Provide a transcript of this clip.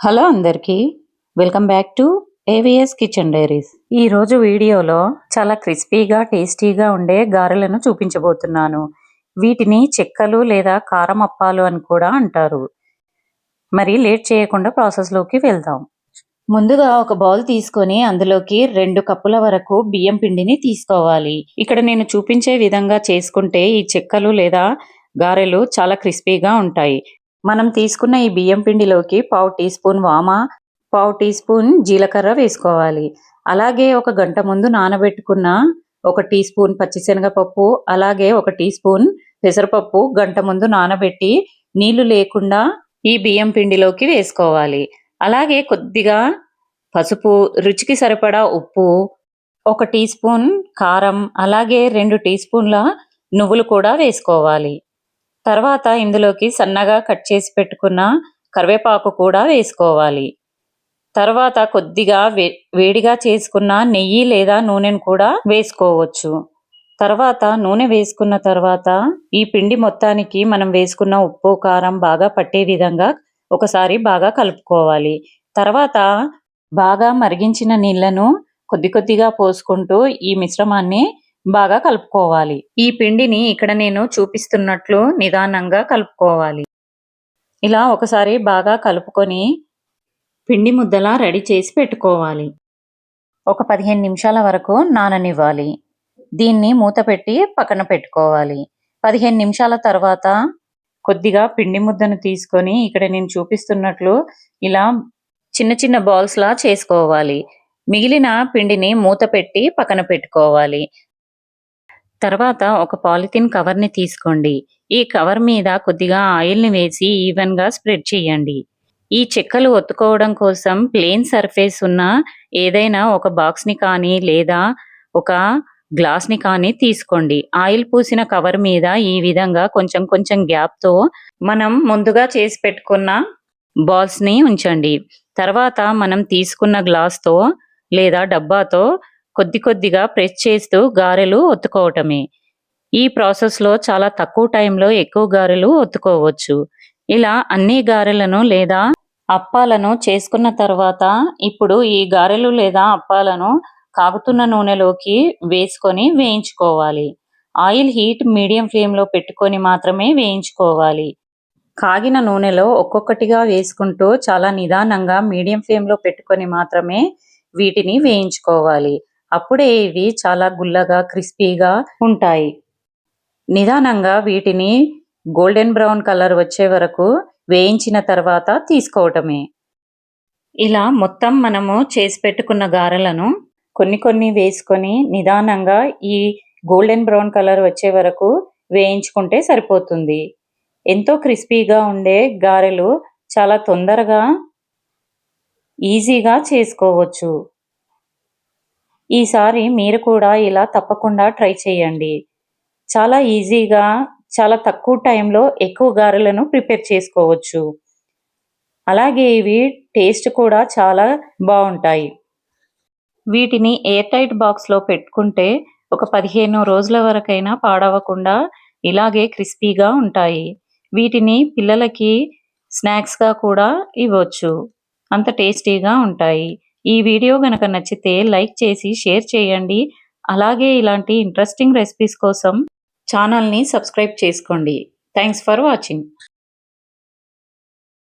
Hello అందరికీ welcome back to AVS kitchen diaries ఈరోజు వీడియోలో చాలా క్రిస్పీగా టేస్టీగా ఉండే గారెలను చూపించబోతున్నాను. వీటిని చెక్కలు లేదా కారం అప్పాలు అని కూడా అంటారు. మరి లేట్ చేయకుండా ప్రాసెస్లోకి వెళ్దాం. ముందుగా ఒక బౌల్ తీసుకొని అందులోకి రెండు కప్పుల వరకు బియ్యం పిండిని తీసుకోవాలి. ఇక్కడ నేను చూపించే విధంగా చేసుకుంటే ఈ చెక్కలు లేదా గారెలు చాలా క్రిస్పీగా ఉంటాయి. మనం తీసుకున్న ఈ బియ్యం పిండిలోకి పావు టీ స్పూన్ వామ పావు టీ స్పూన్ జీలకర్ర వేసుకోవాలి. అలాగే ఒక గంట ముందు నానబెట్టుకున్న ఒక టీ స్పూన్ పచ్చిశనగపప్పు అలాగే ఒక టీ స్పూన్ పెసరపప్పు గంట ముందు నానబెట్టి నీళ్ళు లేకుండా ఈ బియ్యం పిండిలోకి వేసుకోవాలి. అలాగే కొద్దిగా పసుపు రుచికి సరిపడా ఉప్పు ఒక టీ స్పూన్ కారం అలాగే రెండు టీ స్పూన్ల నువ్వులు కూడా వేసుకోవాలి. తర్వాత ఇందులోకి సన్నగా కట్ చేసి పెట్టుకున్న కరివేపాకు కూడా వేసుకోవాలి. తర్వాత కొద్దిగా వే వేడిగా చేసుకున్న నెయ్యి లేదా నూనెను కూడా వేసుకోవచ్చు. తర్వాత నూనె వేసుకున్న తర్వాత ఈ పిండి మొత్తానికి మనం వేసుకున్న ఉప్పు కారం బాగా పట్టే విధంగా ఒకసారి బాగా కలుపుకోవాలి. తర్వాత బాగా మరిగించిన నీళ్ళను కొద్ది కొద్దిగా పోసుకుంటూ ఈ మిశ్రమాన్ని బాగా కలుపుకోవాలి. ఈ పిండిని ఇక్కడ నేను చూపిస్తున్నట్లు నిదానంగా కలుపుకోవాలి. ఇలా ఒకసారి బాగా కలుపుకొని పిండి ముద్దలా రెడీ చేసి పెట్టుకోవాలి. ఒక పదిహేను నిమిషాల వరకు నాననివ్వాలి. దీన్ని మూత పెట్టి పక్కన పెట్టుకోవాలి. పదిహేను నిమిషాల తర్వాత కొద్దిగా పిండి ముద్దను తీసుకొని ఇక్కడ నేను చూపిస్తున్నట్లు ఇలా చిన్న చిన్న బాల్స్లా చేసుకోవాలి. మిగిలిన పిండిని మూత పెట్టి పక్కన పెట్టుకోవాలి. తర్వాత ఒక పాలిథిన్ కవర్ని తీసుకోండి. ఈ కవర్ మీద కొద్దిగా ఆయిల్ని వేసి ఈవెన్గా స్ప్రెడ్ చేయండి. ఈ చెక్కలు ఒత్తుకోవడం కోసం ప్లేన్ సర్ఫేస్ ఉన్న ఏదైనా ఒక బాక్స్ని కానీ లేదా ఒక గ్లాస్ని కానీ తీసుకోండి. ఆయిల్ పూసిన కవర్ మీద ఈ విధంగా కొంచెం కొంచెం గ్యాప్తో మనం ముందుగా చేసి పెట్టుకున్న బాల్స్ని ఉంచండి. తర్వాత మనం తీసుకున్న గ్లాస్తో లేదా డబ్బాతో కొద్ది కొద్దిగా ప్రెస్ చేస్తూ గారెలు ఒత్తుకోవటమే. ఈ ప్రాసెస్లో చాలా తక్కువ టైంలో ఎక్కువ గారెలు ఒత్తుకోవచ్చు. ఇలా అన్ని గారెలను లేదా అప్పాలను చేసుకున్న తర్వాత ఇప్పుడు ఈ గారెలు లేదా అప్పాలను కాగుతున్న నూనెలోకి వేసుకొని వేయించుకోవాలి. ఆయిల్ హీట్ మీడియం ఫ్లేమ్లో పెట్టుకొని మాత్రమే వేయించుకోవాలి. కాగిన నూనెలో ఒక్కొక్కటిగా వేసుకుంటూ చాలా నిదానంగా మీడియం ఫ్లేమ్లో పెట్టుకొని మాత్రమే వీటిని వేయించుకోవాలి. అప్పుడే ఇవి చాలా గుల్లగా క్రిస్పీగా ఉంటాయి. నిదానంగా వీటిని గోల్డెన్ బ్రౌన్ కలర్ వచ్చే వరకు వేయించిన తర్వాత తీసుకోవటమే. ఇలా మొత్తం మనము చేసి పెట్టుకున్న గారెలను కొన్ని కొన్ని వేసుకొని నిదానంగా ఈ గోల్డెన్ బ్రౌన్ కలర్ వచ్చే వరకు వేయించుకుంటే సరిపోతుంది. ఎంతో క్రిస్పీగా ఉండే గారెలు చాలా తొందరగా ఈజీగా చేసుకోవచ్చు. ఈసారి మీరు కూడా ఇలా తప్పకుండా ట్రై చేయండి. చాలా ఈజీగా చాలా తక్కువ టైంలో ఎక్కువ గారెలను ప్రిపేర్ చేసుకోవచ్చు. అలాగే ఇవి టేస్ట్ కూడా చాలా బాగుంటాయి. వీటిని ఎయిర్ టైట్ బాక్స్లో పెట్టుకుంటే ఒక పదిహేను రోజుల వరకైనా పాడవకుండా ఇలాగే క్రిస్పీగా ఉంటాయి. వీటిని పిల్లలకి స్నాక్స్గా కూడా ఇవ్వచ్చు. అంత టేస్టీగా ఉంటాయి. ఈ వీడియో గనక నచ్చితే లైక్ చేసి షేర్ చేయండి. అలాగే ఇలాంటి ఇంట్రెస్టింగ్ రెసిపీస్ కోసం ఛానల్ని సబ్స్క్రైబ్ చేసుకోండి. Thanks for watching